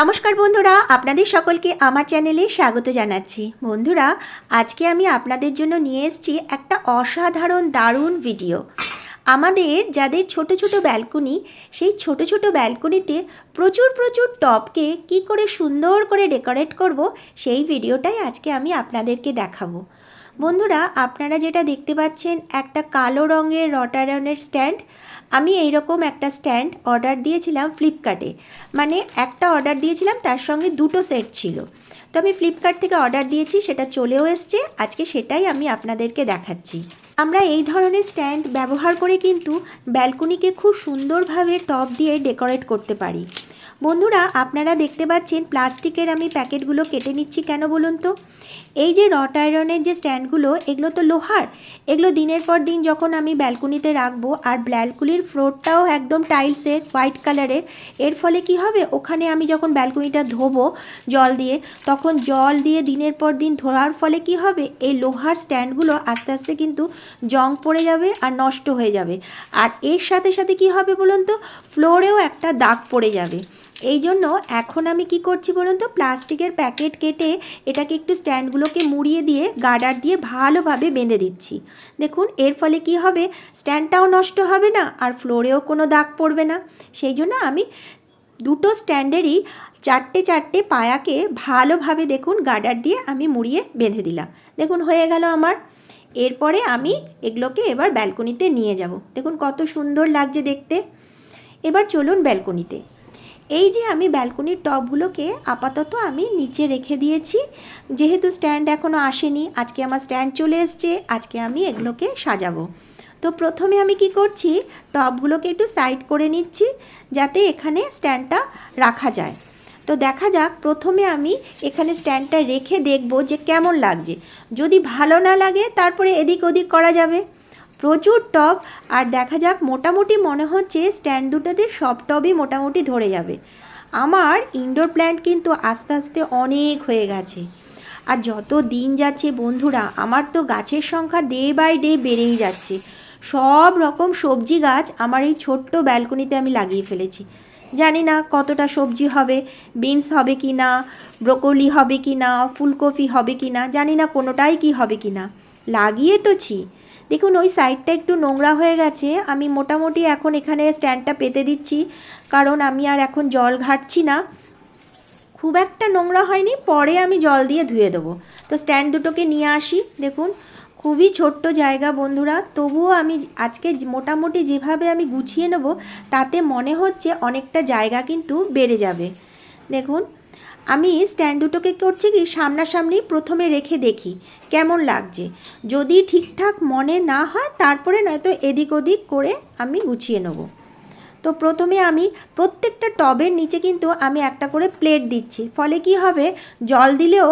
নমস্কার বন্ধুরা, আপনাদের সকলকে আমার চ্যানেলে স্বাগত জানাচ্ছি। বন্ধুরা, আজকে আমি আপনাদের জন্য নিয়ে এসেছি একটা অসাধারণ দারুণ ভিডিও। আমাদের যাদের ছোট ছোট ব্যালকনি, সেই ছোট ছোট ব্যালকনিতে প্রচুর প্রচুর টপকে কি করে সুন্দর করে ডেকোরেট করব, সেই ভিডিওটাই আজকে আমি আপনাদেরকে দেখাবো। বন্ধুরা, আপনারা যেটা দেখতে পাচ্ছেন, একটা কালো রঙের রটারনের স্ট্যান্ড। আমি এই রকম একটা স্ট্যান্ড অর্ডার দিয়েছিলাম ফ্লিপকার্টে মানে একটা অর্ডার দিয়েছিলাম, তার সঙ্গে দুটো সেট ছিল। তো আমি ফ্লিপকার্ট থেকে অর্ডার দিয়েছি, সেটা চলেও এসছে। আজকে সেটাই আমি আপনাদেরকে দেখাচ্ছি। আমরা এই ধরনের স্ট্যান্ড ব্যবহার করে কিন্তু ব্যালকনিকে খুব সুন্দরভাবে টপ দিয়ে ডেকোরেট করতে পারি। বন্ধুরা, আপনারা দেখতে পাচ্ছেন প্লাস্টিকের আমি প্যাকেটগুলো কেটে নিচ্ছি কেন বলুন তো? এই যে রট আয়রনের যে স্ট্যান্ডগুলো, এগুলো তো লোহার। এগুলো দিনের পর দিন যখন আমি ব্যালকনিতে রাখব আর ব্যালকনির ফ্লোরটাও একদম টাইলসের হোয়াইট কালারের এর ফলে কি হবে? ওখানে আমি যখন ব্যালকনিটা ধোবো জল দিয়ে, তখন জল দিয়ে দিনের পর দিন ধোয়ার ফলে কি হবে? এই লোহার স্ট্যান্ডগুলো আস্তে আস্তে কিন্তু জং পড়ে যাবে আর নষ্ট হয়ে যাবে। আর এর সাথে সাথে কি হবে বলুন তো? ফ্লোরেও একটা দাগ পড়ে যাবে। এই জন্য এখন আমি কি করছি বলুন তো? প্লাস্টিকের প্যাকেট কেটে এটাকে একটু স্ট্যান্ডগুলোকে মুড়িয়ে দিয়ে গার্ডার দিয়ে ভালোভাবে বেঁধে দিচ্ছি। দেখুন, এর ফলে কি হবে? স্ট্যান্ডটাও নষ্ট হবে না আর ফ্লোরেও কোনো দাগ পড়বে না। সেই জন্য আমি দুটো স্ট্যান্ডেরই চারটে চারটে পায়াকে ভালোভাবে দেখুন গার্ডার দিয়ে আমি মুড়িয়ে বেঁধে দিলাম। দেখুন, হয়ে গেল আমার। এরপরে আমি এগুলোকে এবার ব্যালকনিতে নিয়ে যাব। দেখুন, কত সুন্দর লাগছে দেখতে। এবার চলুন ব্যালকনিতে। এই যে আমি ব্যালকনির টবগুলোকে আপাতত আমি নিচে রেখে দিয়েছি। যেহেতু স্ট্যান্ড এখনও আসেনি, আজকে আমার স্ট্যান্ড চলে এসছে, আজকে আমি এগুলোকে সাজাবো। তো প্রথমে আমি কি করছি, টবগুলোকে একটু সাইড করে নিচ্ছি, যাতে এখানে স্ট্যান্ডটা রাখা যায়। তো দেখা যাক, প্রথমে আমি এখানে স্ট্যান্ডটা রেখে দেখব যে কেমন লাগছে। যদি ভালো না লাগে, তারপরে এদিক ওদিক করা যাবে। প্রচুর টব, আর দেখা যাক মোটামুটি মনে হচ্ছে স্ট্যান্ড দুটোতে সব টবই মোটামুটি ধরে যাবে। আমার ইনডোর প্ল্যান্ট কিন্তু আস্তে আস্তে অনেক হয়ে গেছে। আর যত দিন যাচ্ছে বন্ধুরা, আমার তো গাছের সংখ্যা ডে বাই ডে বেড়েই যাচ্ছে। সব রকম সবজি গাছ আমার এই ছোট্ট ব্যালকনিতে আমি লাগিয়ে ফেলেছি। জানি না কতটা সবজি হবে বিনস হবে কি না ব্রোকলি হবে কি না, ফুলকপি হবে কি না, জানি না কোনোটাই কি হবে কি না। লাগিয়ে তো ছি। দেখুন, ওই সাইডটা একটু নোংরা হয়ে গেছে। আমি মোটামুটি এখন এখানে স্ট্যান্ডটা পেতে দিচ্ছি। কারণ আমি আর এখন জল ঘাটছি না। খুব একটা নোংরা হয়নি, পরে আমি জল দিয়ে ধুয়ে দেবো। তো স্ট্যান্ড দুটোকে নিয়ে আসি, দেখুন। খুবই ছোট্ট জায়গা বন্ধুরা। তবুও আমি আজকে মোটামুটি যেভাবে আমি গুছিয়ে নেব, তাতে মনে হচ্ছে অনেকটা জায়গা কিন্তু বেড়ে যাবে। দেখুন আমি স্ট্যান্ড দুটোকে করছি কি, সামনাসামনি প্রথমে রেখে দেখি, কেমন লাগছে। যদি ঠিকঠাক মনে না হয়, তারপরে নয়তো এদিক ওদিক করে আমি গুছিয়ে নেব। তো প্রথমে আমি প্রত্যেকটা টবের নিচে কিন্তু আমি একটা করে প্লেট দিচ্ছি। ফলে কি হবে, জল দিলেও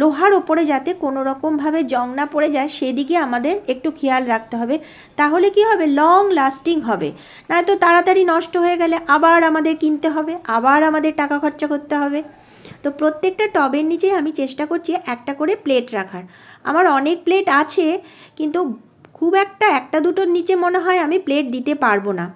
লোহার ওপরে যাতে কোনো রকমভাবে জং না পড়ে যায়, সেদিকে আমাদের একটু খেয়াল রাখতে হবে। তাহলে কি হবে, লং লাস্টিং হবে। নয়তো তাড়াতাড়ি নষ্ট হয়ে গেলে আবার আমাদের কিনতে হবে, আবার আমাদের টাকা খরচা করতে হবে। তো প্রত্যেকটা টবের নিচে আমি চেষ্টা করছি একটা করে প্লেট রাখার। আমার অনেক প্লেট আছে, কিন্তু খুব একটা একটা দুটোর নিচে মনে হয় আমি প্লেট দিতে পারব না।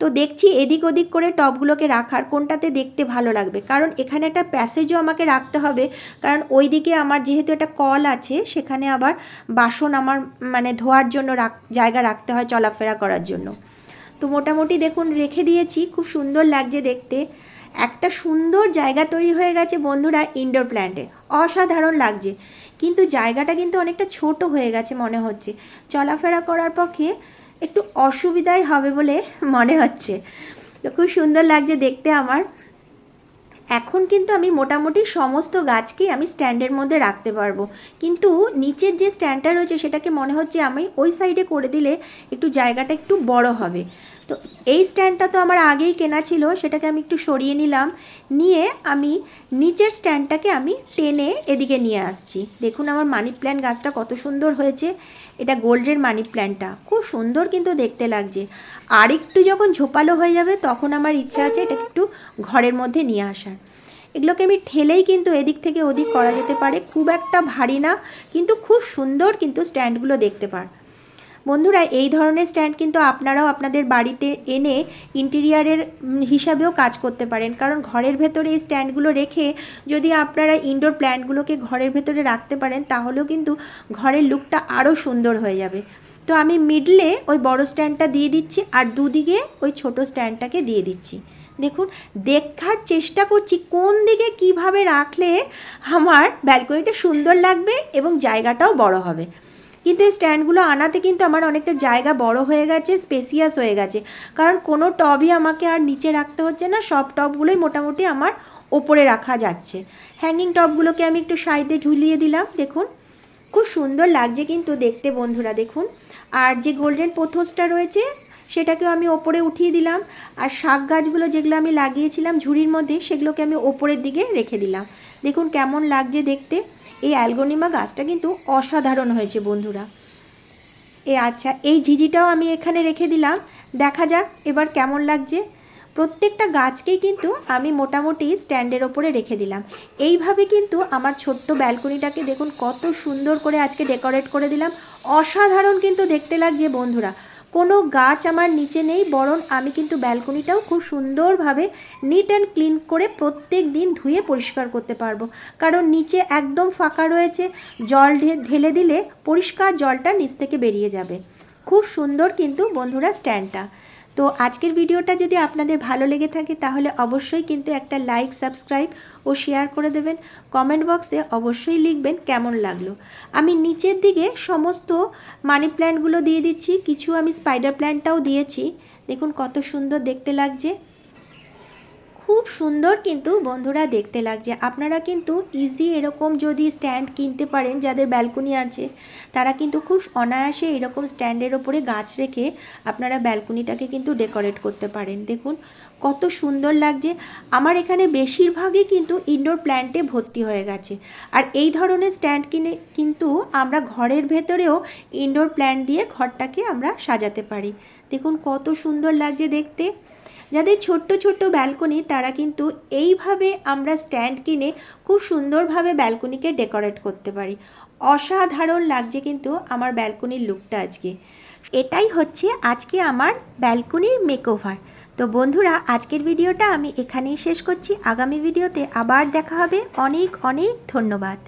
তো দেখছি এদিক ওদিক করে টবগুলোকে রাখার কোনটাতে দেখতে ভালো লাগবে। কারণ এখানে একটা প্যাসেজও আমাকে রাখতে হবে, কারণ ওই দিকে আমার যেহেতু একটা কল আছে, সেখানে আবার বাসন আমার মানে ধোয়ার জন্য রাখ, জায়গা রাখতে হয় চলাফেরা করার জন্য। তো মোটামুটি দেখুন, রেখে দিয়েছি। খুব সুন্দর লাগছে দেখতে। একটা সুন্দর জায়গা তৈরি হয়ে গেছে বন্ধুরা ইনডোর প্ল্যান্টের অসাধারণ লাগছে। কিন্তু জায়গাটা কিন্তু অনেকটা ছোট হয়ে গেছে মনে হচ্ছে। চলাফেরা করার পক্ষে একটু অসুবিধাই হবে বলে মনে হচ্ছে। তো খুব সুন্দর লাগছে দেখতে আমার। এখন কিন্তু আমি মোটামুটি সমস্ত গাছকেই আমি স্ট্যান্ডের মধ্যে রাখতে পারব। কিন্তু নিচের যে স্ট্যান্ডটা রয়েছে সেটাকে মনে হচ্ছে আমি ওই সাইডে করে দিলে একটু জায়গাটা একটু বড় হবে। তো এই স্ট্যান্ডটা তো আমার আগেই কেনা ছিল, সেটাকে আমি একটু সরিয়ে নিলাম। নিয়ে আমি নিচের স্ট্যান্ডটাকে আমি টেনে এদিকে নিয়ে আসছি। দেখুন আমার মানি প্ল্যান্ট গাছটা কত সুন্দর হয়েছে। এটা গোল্ডের মানি প্ল্যান্টটা। খুব সুন্দর কিন্তু দেখতে লাগছে। আর একটু যখন ঝোপালো হয়ে যাবে, তখন আমার ইচ্ছা আছে এটাকে একটু ঘরের মধ্যে নিয়ে আসার। এগুলোকে আমি ঠেলেই কিন্তু এদিক থেকে ওদিক করা যেতে পারে। খুব একটা ভারী না, কিন্তু খুব সুন্দর কিন্তু স্ট্যান্ডগুলো দেখতে পার। বন্ধুরা, এই ধরনের স্ট্যান্ড কিন্তু আপনারাও আপনাদের বাড়িতে এনে ইন্টেরিয়ারের হিসাবেও কাজ করতে পারেন। কারণ ঘরের ভেতরে এই স্ট্যান্ডগুলো রেখে যদি আপনারা ইনডোর প্ল্যান্টগুলোকে ঘরের ভেতরে রাখতে পারেন, তাহলেও কিন্তু ঘরের লুকটা আরও সুন্দর হয়ে যাবে। তো আমি মিডলে ওই বড় স্ট্যান্ডটা দিয়ে দিচ্ছি আর দুদিকে ওই ছোট স্ট্যান্ডটাকে দিয়ে দিচ্ছি। দেখুন, দেখার চেষ্টা করছি কোন দিকে কীভাবে রাখলে আমার ব্যালকনিটা সুন্দর লাগবে এবং জায়গাটাও বড় হবে। কিন্তু এই স্ট্যান্ডগুলো আনাতে কিন্তু আমার অনেকটা জায়গা বড় হয়ে গেছে স্পেসিয়াস হয়ে গেছে। কারণ কোনো টবই আমাকে আর নিচে রাখতে হচ্ছে না, সব টবগুলোই মোটামুটি আমার ওপরে রাখা যাচ্ছে। হ্যাঙ্গিং টবগুলোকে আমি একটু সাইডে ঝুলিয়ে দিলাম, দেখুন। খুব সুন্দর লাগছে কিন্তু দেখতে বন্ধুরা, দেখুন। আর যে গোল্ডেন পোথোসটা রয়েছে, সেটাকেও আমি ওপরে উঠিয়ে দিলাম। আর শাক গাছগুলো যেগুলো আমি লাগিয়েছিলাম ঝুড়ির মধ্যে, সেগুলোকে আমি ওপরের দিকে রেখে দিলাম। দেখুন কেমন লাগছে দেখতে। এই অ্যালগোনিমা গাছটা কিন্তু অসাধারণ হয়েছে, বন্ধুরা। এ আচ্ছা এই ঝিঝিটাও আমি এখানে রেখে দিলাম। দেখা যাক এবার কেমন লাগছে। প্রত্যেকটা গাছকেই কিন্তু আমি মোটামুটি স্ট্যান্ডের ওপরে রেখে দিলাম। এইভাবে কিন্তু আমার ছোট্ট ব্যালকনিটাকে দেখুন, কত সুন্দর করে আজকে ডেকোরেট করে দিলাম। অসাধারণ কিন্তু দেখতে লাগছে, বন্ধুরা। কোনো গাছ আমার নিচে নেই, বরং আমি কিন্তু ব্যালকনিটাও খুব সুন্দরভাবে নিট অ্যান্ড ক্লিন করে প্রত্যেক দিন ধুয়ে পরিষ্কার করতে পারব। কারণ নিচে একদম ফাঁকা রয়েছে, জল ঢেলে দিলে পরিষ্কার জলটা নিচ থেকে বেরিয়ে যাবে। খুব সুন্দর কিন্তু বন্ধুরা স্ট্যান্ডটা। তো আজকের ভিডিওটা যদি আপনাদের ভালো লেগে থাকে তাহলে অবশ্যই কিন্তু একটা লাইক, সাবস্ক্রাইব ও শেয়ার করে দেবেন। কমেন্ট বক্সে অবশ্যই লিখবেন কেমন লাগল। আমি নিচের দিকে সমস্ত মানি প্ল্যান্টগুলো দিয়ে দিচ্ছি, কিছু আমি স্পাইডার প্ল্যান্টটাও দিয়েছি। দেখুন কত সুন্দর দেখতে লাগছে। খুব সুন্দর কিন্তু বন্ধুরা দেখতে লাগছে। আপনারা কিন্তু ইজি এরকম যদি স্ট্যান্ড কিনতে পারেন যাদের ব্যালকনি আছে, তারা কিন্তু খুব অনায়াসে এরকম স্ট্যান্ডের ওপরে গাছ রেখে আপনারা ব্যালকনিটাকে কিন্তু ডেকোরেট করতে পারেন। দেখুন, কত সুন্দর লাগছে। আমার এখানে বেশিরভাগই কিন্তু ইনডোর প্ল্যান্টে ভর্তি হয়ে গেছে। আর এই ধরনের স্ট্যান্ড কিনে কিন্তু আমরা ঘরের ভেতরেও ইনডোর প্ল্যান্ট দিয়ে ঘরটাকে আমরা সাজাতে পারি। দেখুন, কত সুন্দর লাগছে দেখতে। যাদের ছোট্ট ছোট্ট ব্যালকনি তারা কিন্তু এইভাবে আমরা স্ট্যান্ড কিনে খুব সুন্দরভাবে ব্যালকনিকে ডেকোরেট করতে পারি। অসাধারণ লাগছে কিন্তু আমার ব্যালকনির লুকটা আজকে। এটাই হচ্ছে আজকে আমার ব্যালকনির মেকওভার তো বন্ধুরা, আজকের ভিডিওটা আমি এখানেই শেষ করছি। আগামী ভিডিওতে আবার দেখা হবে। অনেক অনেক ধন্যবাদ।